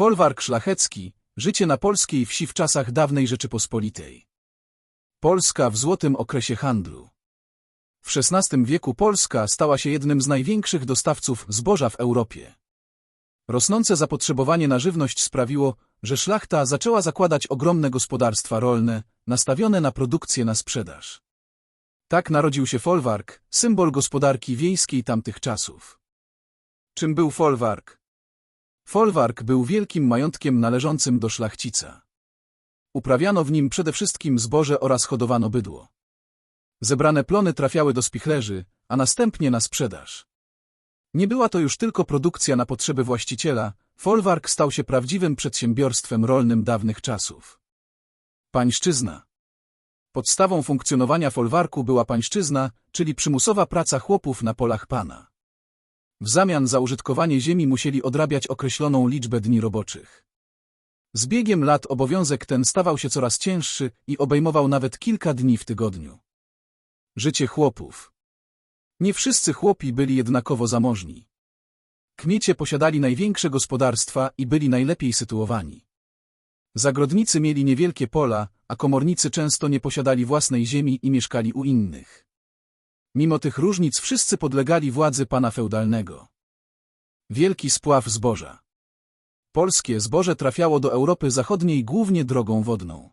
Folwark szlachecki, życie na polskiej wsi w czasach dawnej Rzeczypospolitej. Polska w złotym okresie handlu. W XVI wieku Polska stała się jednym z największych dostawców zboża w Europie. Rosnące zapotrzebowanie na żywność sprawiło, że szlachta zaczęła zakładać ogromne gospodarstwa rolne, nastawione na produkcję na sprzedaż. Tak narodził się folwark, symbol gospodarki wiejskiej tamtych czasów. Czym był folwark? Folwark był wielkim majątkiem należącym do szlachcica. Uprawiano w nim przede wszystkim zboże oraz hodowano bydło. Zebrane plony trafiały do spichlerzy, a następnie na sprzedaż. Nie była to już tylko produkcja na potrzeby właściciela, folwark stał się prawdziwym przedsiębiorstwem rolnym dawnych czasów. Pańszczyzna Podstawą funkcjonowania folwarku była pańszczyzna, czyli przymusowa praca chłopów na polach pana. W zamian za użytkowanie ziemi musieli odrabiać określoną liczbę dni roboczych. Z biegiem lat obowiązek ten stawał się coraz cięższy i obejmował nawet kilka dni w tygodniu. Życie chłopów Nie wszyscy chłopi byli jednakowo zamożni. Kmiecie posiadali największe gospodarstwa i byli najlepiej sytuowani. Zagrodnicy mieli niewielkie pola, a komornicy często nie posiadali własnej ziemi i mieszkali u innych. Mimo tych różnic wszyscy podlegali władzy pana feudalnego. Wielki spław zboża Polskie zboże trafiało do Europy Zachodniej głównie drogą wodną.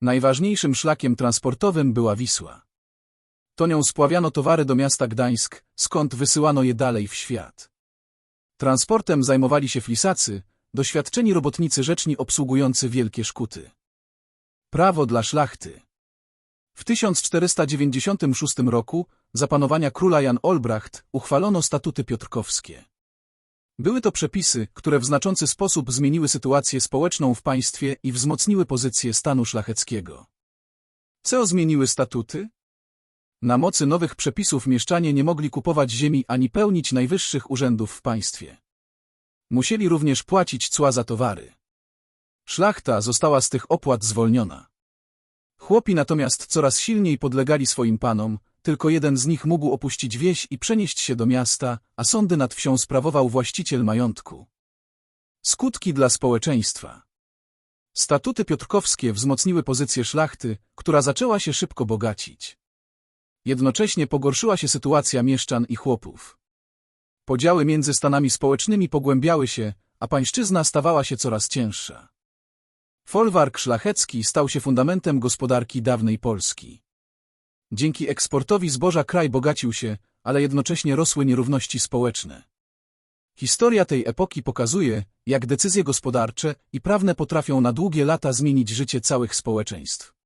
Najważniejszym szlakiem transportowym była Wisła. To nią spławiano towary do miasta Gdańsk, skąd wysyłano je dalej w świat. Transportem zajmowali się flisacy, doświadczeni robotnicy rzeczni obsługujący wielkie szkuty. Prawo dla szlachty W 1496 roku, za panowania króla Jan Olbracht, uchwalono statuty piotrkowskie. Były to przepisy, które w znaczący sposób zmieniły sytuację społeczną w państwie i wzmocniły pozycję stanu szlacheckiego. Co zmieniły statuty? Na mocy nowych przepisów mieszczanie nie mogli kupować ziemi ani pełnić najwyższych urzędów w państwie. Musieli również płacić cła za towary. Szlachta została z tych opłat zwolniona. Chłopi natomiast coraz silniej podlegali swoim panom, tylko jeden z nich mógł opuścić wieś i przenieść się do miasta, a sądy nad wsią sprawował właściciel majątku. Skutki dla społeczeństwa Statuty piotrkowskie wzmocniły pozycję szlachty, która zaczęła się szybko bogacić. Jednocześnie pogorszyła się sytuacja mieszczan i chłopów. Podziały między stanami społecznymi pogłębiały się, a pańszczyzna stawała się coraz cięższa. Folwark szlachecki stał się fundamentem gospodarki dawnej Polski. Dzięki eksportowi zboża kraj bogacił się, ale jednocześnie rosły nierówności społeczne. Historia tej epoki pokazuje, jak decyzje gospodarcze i prawne potrafią na długie lata zmienić życie całych społeczeństw.